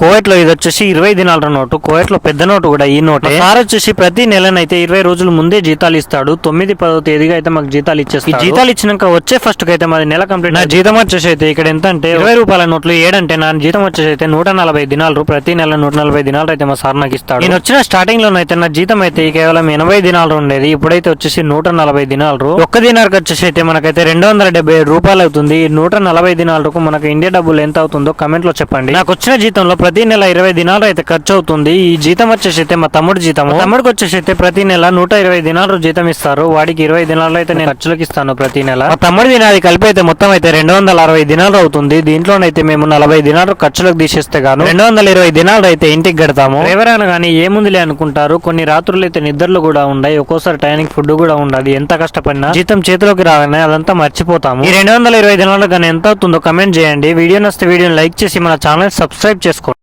కోవెట్లో ఇది వచ్చేసి ఇరవై దినాల నోటు కోవెట్లో పెద్ద నోటు కూడా ఈ నోటే. సార్ వచ్చేసి ప్రతి నెలనైతే ఇరవై రోజుల ముందే జీతాలు ఇస్తాడు. తొమ్మిది పదో తేదీగా అయితే మాకు జీతాలు ఇచ్చేస్తాయి జీతాలు ఇచ్చినాక వచ్చే ఫస్ట్ అయితే మాది నెల కంప్లీట్ నా జీతం వచ్చేసి అయితే ఇక్కడ ఎంత అంటే ఇరవై రూపాయల నోట్లు ఏడంటే నా జీతం వచ్చేసి అయితే నూట నలభై దినాలు ప్రతి నెల నూట నలభై దినాలు అయితే మా సార్ నాకు ఇస్తాడు. నేను వచ్చిన స్టార్టింగ్ లోనైతే నా జీతం అయితే కేవలం ఎనభై దినాలు ఉండేది. ఇప్పుడైతే వచ్చేసి నూట నలభై దినాలు ఒక్క దినాలకు వచ్చేసి అయితే మనకైతే రెండు వందల డెబ్బై రూపాయలు అవుతుంది. నూట నలభై దినాలకు మనకు ఇండియా డబ్బులు ఎంత అవుతుందో కమెంట్లో చెప్పండి. నాకు వచ్చిన జీతంలో ప్రతి నెల ఇరవై దినాలు అయితే ఖర్చు అవుతుంది ఈ జీతం వచ్చేసి అయితే మా తమ్ముడు జీతం తమ్ముడికి వచ్చేసి అయితే ప్రతి నెల నూట ఇరవై దినాలు జీతం ఇస్తారు. వాడికి ఇరవై దినాలు అయితే నేను ఖర్చులకు ఇస్తాను ప్రతి నెల. మా తమ్ముడి దినాది కలిపి అయితే మొత్తం అయితే రెండు వందల అరవై దినాలు అవుతుంది. దీంట్లోనైతే మేము నలభై దినాలు ఖర్చులకు తీసేస్తే గాను రెండు వందల ఇరవై దినాలు అయితే ఇంటికి గడతాము ఎవరైనా కానీ ఏముందిలే అనుకుంటారు. కొన్ని రాత్రులు అయితే నిద్రలు కూడా ఉన్నాయి. ఒక్కోసారి టైంకి ఫుడ్ కూడా ఉండదు ఎంత కష్టపడినా జీతం చేతిలోకి రాగానే అదంతా మర్చిపోతాము. ఈ రెండు వందల ఇరవై దినాలు కానీ ఎంత అవుతుందో కమెంట్ చేయండి. వీడియో నస్తే వీడియోని లైక్ చేసి మన ఛానల్ సబ్స్క్రైబ్ చేసుకోండి.